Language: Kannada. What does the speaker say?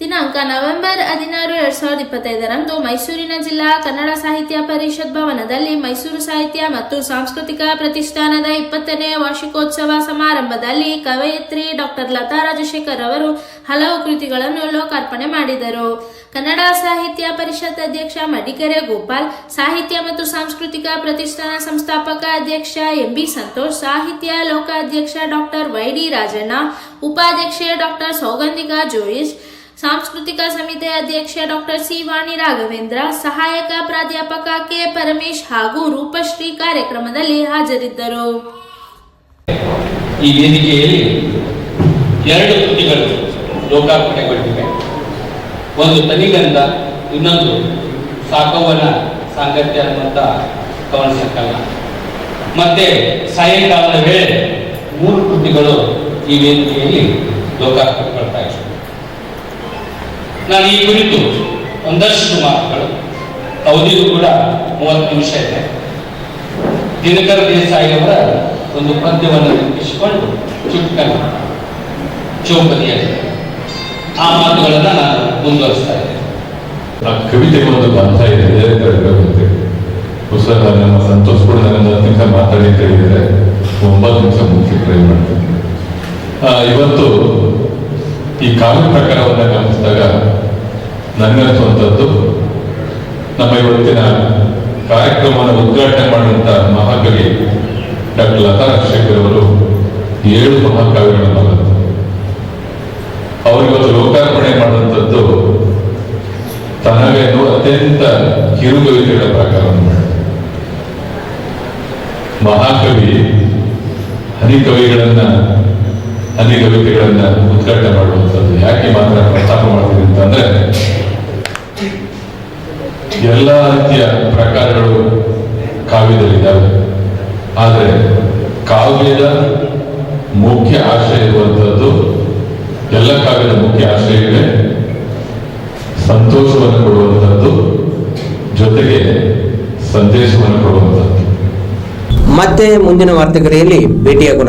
ದಿನಾಂಕ ನವೆಂಬರ್ ಹದಿನಾರು, ಎರಡ್ ಸಾವಿರದ ಇಪ್ಪತ್ತೈದರಂದು ಮೈಸೂರಿನ ಜಿಲ್ಲಾ ಕನ್ನಡ ಸಾಹಿತ್ಯ ಪರಿಷತ್ ಭವನದಲ್ಲಿ ಮೈಸೂರು ಸಾಹಿತ್ಯ ಮತ್ತು ಸಾಂಸ್ಕೃತಿಕ ಪ್ರತಿಷ್ಠಾನದ ಇಪ್ಪತ್ತನೇ ವಾರ್ಷಿಕೋತ್ಸವ ಸಮಾರಂಭದಲ್ಲಿ ಕವಯಿತ್ರಿ ಡಾಕ್ಟರ್ ಲತಾ ರಾಜಶೇಖರ್ ಅವರು ಹಲವು ಕೃತಿಗಳನ್ನು ಲೋಕಾರ್ಪಣೆ ಮಾಡಿದರು. ಕನ್ನಡ ಸಾಹಿತ್ಯ ಪರಿಷತ್ ಅಧ್ಯಕ್ಷ ಮಡಿಕೆರೆ ಗೋಪಾಲ್, ಸಾಹಿತ್ಯ ಮತ್ತು ಸಾಂಸ್ಕೃತಿಕ ಪ್ರತಿಷ್ಠಾನ ಸಂಸ್ಥಾಪಕ ಅಧ್ಯಕ್ಷ ಎಂಬಿ ಸಂತೋಷ್, ಸಾಹಿತ್ಯ ಲೋಕಾಧ್ಯಕ್ಷ ಡಾಕ್ಟರ್ ವೈಡಿ ರಾಜಣ್ಣ, ಉಪಾಧ್ಯಕ್ಷೆ ಡಾಕ್ಟರ್ ಸೌಗಂಧಿಕಾ ಜೋಯಿಸ್ ಸಾಂಸ್ಕೃತಿಕ ಸಮಿತಿ ಅಧ್ಯಕ್ಷ ಡಾಕ್ಟರ್ ಸಿ ವಾಣಿ ರಾಘವೇಂದ್ರ, ಸಹಾಯಕ ಪ್ರಾಧ್ಯಾಪಕ ಕೆ ಪರಮೇಶ್ ಹಾಗೂ ರೂಪಶ್ರೀ ಕಾರ್ಯಕ್ರಮದಲ್ಲಿ ಹಾಜರಿದ್ದರು. ಈ ವೇದಿಕೆಯಲ್ಲಿ ಎರಡು ಕೃತಿಗಳು ಲೋಕಾರ್ಪಣೆಗೊಂಡಿವೆ. ಒಂದು ತನಿಗಂಧ ಇನ್ನೊಂದು ಸಾಕವನ ಸಾಂಗತ್ಯ ಅನ್ನುವಂಥ ಕವನ ಸಂಕಲನ. ಮತ್ತೆ ಸಾಯಂಕಾಲದ ವೇಳೆ ಮೂರು ಕೃತಿಗಳು ಈ ವೇದಿಕೆಯಲ್ಲಿ ಲೋಕಾರ್ಪಣೆಗೊಳ್ತಾ ಇವೆ. ನಾನು ಈ ಕುರಿತು ಒಂದಷ್ಟು ಮಾತುಗಳು. ಅವಧಿಗೂ ಕೂಡ ಮೂವತ್ತು ನಿಮಿಷ ಇದೆ. ದಿನಕರ ದೇಸಾಯಿ ಅವರ ಒಂದು ಪದ್ಯವನ್ನು ನೆನಪಿಸಿಕೊಂಡು ಚುಟ್ಕನ ಚೌಪದಿಯಲ್ಲಿ ಆ ಮಾತುಗಳನ್ನು ನಾನು ಮುಂದುವರಿಸ್ತಾ ಇದ್ದೇನೆ. ಆ ಕವಿತೆಗೆ ಒಂದು ಬಂಧ ಇದೆ ಕವಿತೆ ಪುಸ್ತಕ ನಮ್ಮ ಸಂತೋಷ್ ಕೂಡ ನನ್ನ ನಿಮಿಷ ಮಾತಾಡಿ ಕೇಳಿದರೆ ಒಂಬತ್ತು ನಿಮಿಷ ಮುಂಚೆ ಟ್ರೈ ಮಾಡ್ತೀನಿ. ಇವತ್ತು ಈ ಕಾವ್ಯ ಪ್ರಕಾರವನ್ನು ಗಮನಿಸಿದಾಗ ನನಗನ್ಸುವಂಥದ್ದು ನಮ್ಮ ಇವತ್ತಿನ ಕಾರ್ಯಕ್ರಮವನ್ನು ಉದ್ಘಾಟನೆ ಮಾಡುವಂಥ ಮಹಾಕವಿ ಡಾಕ್ಟರ್ ಲತಾ ರಾಜಶೇಖರ್ ಅವರು ಏಳು ಮಹಾಕಾವ್ಯಗಳನ್ನು ಬರೆದರು ಅವರಿವತ್ತು ಲೋಕಾರ್ಪಣೆ ಮಾಡುವಂಥದ್ದು ತನವೇನು ಅತ್ಯಂತ ಕಿರುಗವಿತೆಗಳ ಪ್ರಕಾರವನ್ನು ಹನಿ ಮಹಾಕವಿ ಹನಿಕವಿಗಳನ್ನ ವ್ಯಕ್ತಿಗಳನ್ನ ಉದ್ಘಾಟನೆ ಮಾಡುವಂಥದ್ದು. ಯಾಕೆ ಮಾತ್ರ ಪ್ರಸ್ತಾಪ ಮಾಡ್ತೀವಿ ಅಂತಂದ್ರೆ, ಎಲ್ಲ ರೀತಿಯ ಪ್ರಕಾರಗಳು ಕಾವ್ಯದಲ್ಲಿದ್ದಾವೆ. ಆದರೆ ಕಾವ್ಯದ ಮುಖ್ಯ ಆಶಯ ಇರುವಂಥದ್ದು, ಎಲ್ಲ ಕಾವ್ಯದ ಮುಖ್ಯ ಆಶಯವೇ ಸಂತೋಷವನ್ನು ಕೊಡುವಂಥದ್ದು, ಜೊತೆಗೆ ಸಂದೇಶವನ್ನು ಕೊಡುವಂಥದ್ದು. ಮತ್ತೆ ಮುಂದಿನ ವಾರ್ತೆಗರಿಯಲ್ಲಿ ಭೇಟಿಯಾಗೋಣ.